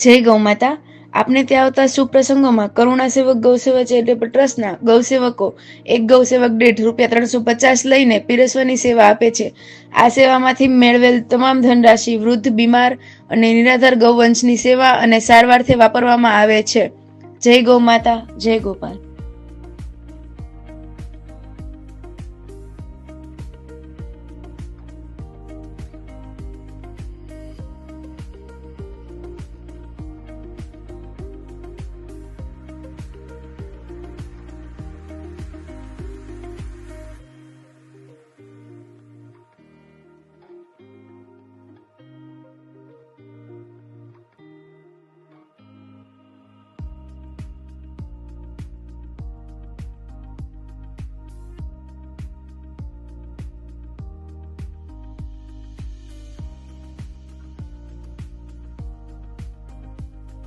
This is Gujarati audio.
જય ગૌ માતા. આપને ત્યાં આવતા શુભ પ્રસંગોમાં કરુણા સેવક ગૌસેવક ચેરિટેબલ ટ્રસ્ટના ગૌસેવકો એક ગૌસેવક દીઠ રૂપિયા ત્રણસો પચાસ લઈને પીરસવાની સેવા આપે છે. આ સેવામાંથી મેળવેલ તમામ ધનરાશિ, વૃદ્ધ, બીમાર અને નિરાધાર ગૌવંશની સેવા અને સારવારથી વાપરવામાં આવે છે. જય ગૌ માતા, જય ગોપાલ.